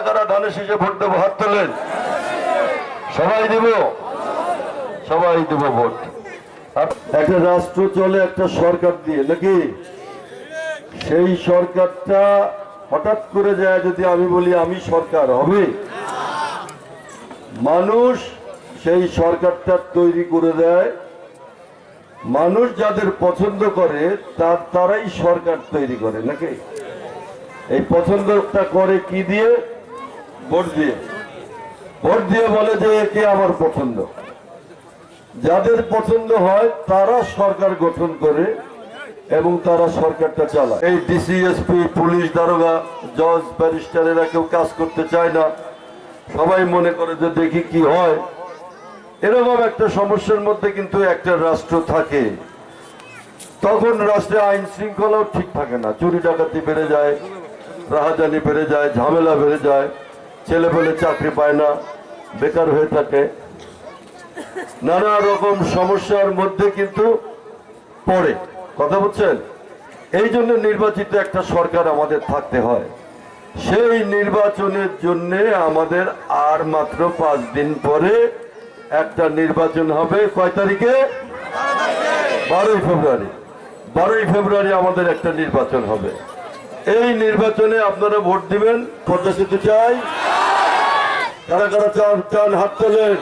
কারা কারা ধানের শীষে ভোট দেবো, হাত তোলেন। সবাই দেব? সবাই দেব ভোট। একটা রাষ্ট্র চলে, একটা সরকার দিয়ে, নাকি? সেই সরকারটা হঠাৎ করে যায়, যদি আমি বলি আমি সরকার, হবে? মানুষ সেই সরকারটা তৈরি করে দেয়। মানুষ যাদের পছন্দ করে, তার তারাই সরকার তৈরি করে, নাকি? এই পছন্দটা করে কি দিয়ে? ভোট দিয়ে। ভোট দিয়ে বলে যে একে আমার পছন্দ। যাদের পছন্দ হয়, তারা সরকার গঠন করে এবং তারা সরকারটা চালায়। এই ডিসিএসপি পুলিশ দারোগা, জজ, ব্যারিস্টারেরা কেউ কাজ করতে চায় না। সবাই মনে করে যে দেখি কি হয়। এরকম একটা সমস্যার মধ্যে কিন্তু একটা রাষ্ট্র থাকে। তখন রাষ্ট্রে আইন শৃঙ্খলাও ঠিক থাকে না। চুরি ডাকাতি বেড়ে যায়, রাহাজানি বেড়ে যায়, ঝামেলা বেড়ে যায়। ছেলে পেলে চাকরি পায় না, বেকার হয়ে থাকে। নানা রকম সমস্যার মধ্যে কিন্তু পড়ে, কথা বলছেন? এই জন্য নির্বাচিত একটা সরকার আমাদের থাকতে হয়। সেই নির্বাচনের জন্য আমাদের আর মাত্র পাঁচ দিন পরে একটা নির্বাচন হবে, কয় তারিখে? বারোই ফেব্রুয়ারি। বারোই ফেব্রুয়ারি আমাদের একটা নির্বাচন হবে। এই নির্বাচনে আপনারা ভোট দিবেন সেতু চাই? কারা কারা চান চান হাত তোলেন।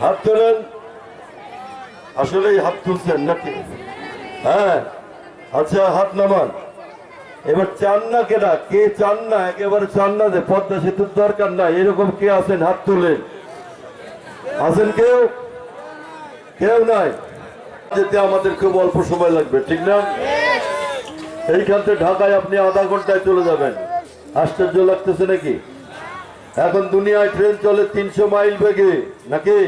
হাত তোলেন। আসলেই হাত তুলছেন নাকি? হ্যাঁ। আচ্ছা হাত নামান। এবার চান না কেনা কে চান না? একেবারে চান না যে পদ্মা সেতুর দরকার নাই। এরকম কে আছেন? হাত তুলেন। আছেন কেউ? কেউ নাই? যেতে আমাদের খুব অল্প সময় লাগবে ঠিক না? এইখান থেকে ঢাকায় আপনি আধা ঘন্টায় চলে যাবেন। আশ্চর্য লাগতেছে নাকি? এখন দুনিয়ায় ট্রেন চলে তিনশো মাইল বেগে, নাকি?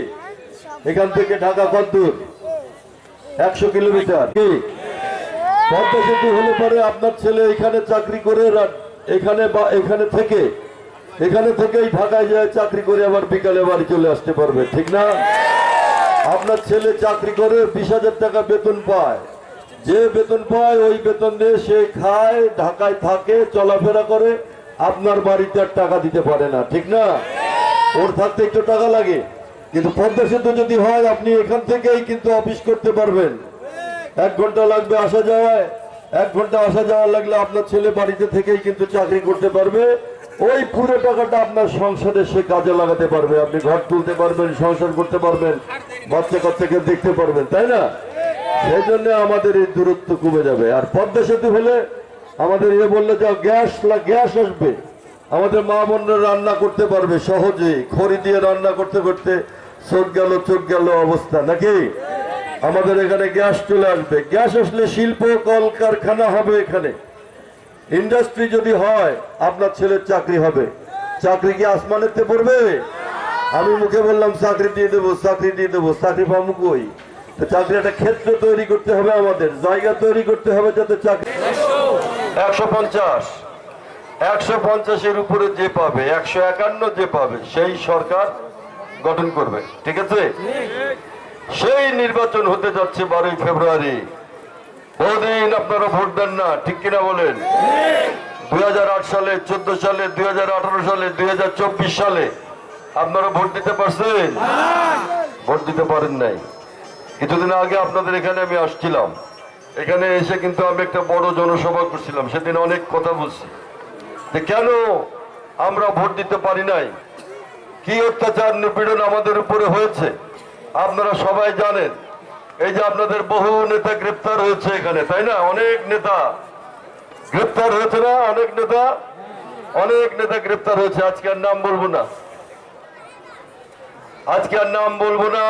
এখান থেকে ঢাকা কত দূর একশো কিলোমিটার। কি? পদ্মা সেতু হলে পরে আপনার ছেলে এখানে চাকরি করে এখানে বা, এখানে থেকে, এখানে থেকেই ঢাকায় যায়, চাকরি করে আবার বিকালে বাড়ি চলে আসতে পারবে, ঠিক না? আপনার ছেলে চাকরি করে বিশ হাজার টাকা বেতন পায়। যে বেতন পায়, ওই বেতন দিয়ে সে খায়, ঢাকায় থাকে, চলাফেরা করে। আপনার বাড়িতে আর টাকা দিতে পারে না ঠিক না? ওর থাকতে একটু টাকা লাগে। কিন্তু পদ্মা সেতু যদি হয় আপনি এখান থেকেই কিন্তু অফিস করতে পারবেন। এক ঘণ্টা লাগবে আসা যাওয়ায়। এক ঘণ্টা আসা যাওয়া লাগলে আপনার ছেলে বাড়িতে থেকেই কিন্তু চাকরি করতে পারবে। ওই পুরো টাকাটা আপনার সংসারে সে কাজে লাগাতে পারবে। আপনি ঘর তুলতে পারবেন সংসার করতে পারবেন বাচ্চা কাচ্চাকে দেখতে পারবেন তাই না? সেই জন্য আমাদের এই দূরত্ব কমে যাবে। আর পদ্মা সেতু হলে আমাদের এ বললে যা গ্যাস গ্যাস আসবে। আমাদের মা বোনরা রান্না করতে পারবে সহজেই খড়ি দিয়ে রান্না করতে করতে চোখ গেল চোখ গেল অবস্থা, নাকি? আমাদের এখানে গ্যাস চলে আসবে। গ্যাস আসলে শিল্প, কলকারখানা হবে এখানে। ইন্ডাস্ট্রি যদি হয়, আপনার ছেলের চাকরি হবে। চাকরি কি আসমানেতে পড়বে? আমি মুখে বললাম, চাকরি দিয়ে দেবো, চাকরি দিয়ে দেবো। চাকরি পাবো কই? তো চাকরি একটা ক্ষেত্র তৈরি করতে হবে আমাদের, জায়গা তৈরি করতে হবে যাতে চাকরি একশো পঞ্চাশ। একশো পঞ্চাশের উপরে যে পাবে একশো একান্ন যে পাবে সেই সরকার গঠন করবে। ঠিক আছে? সেই নির্বাচন হতে যাচ্ছে বারোই ফেব্রুয়ারি। বহুদিন আপনারা ভোট দেন না ঠিক কিনা বলেন? দু হাজার আট সালে চোদ্দ সালে দুই হাজার আঠারো সালে দুই হাজার চব্বিশ সালে আপনারা ভোট দিতে পারছেন? ভোট দিতে পারেন নাই। কিছুদিন আগে আপনাদের এখানে আমি আসছিলাম। এখানে এসে কিন্তু আমি একটা বড় জনসভা করছিলাম, সেদিন অনেক কথা বলছি। যে কেন আমরা ভোট দিতে পারি নাই? কি অত্যাচার নিপীড়ন আমাদের উপরে হয়েছে? আপনারা সবাই জানেন, এই যে আপনাদের বহু নেতা গ্রেপ্তার হয়েছে এখানে, তাই না? অনেক নেতা গ্রেপ্তার হয়েছে না? অনেক নেতা? অনেক নেতা গ্রেপ্তার হয়েছে, আজকে আর নাম বলব না। আজকে আর নাম বলব না।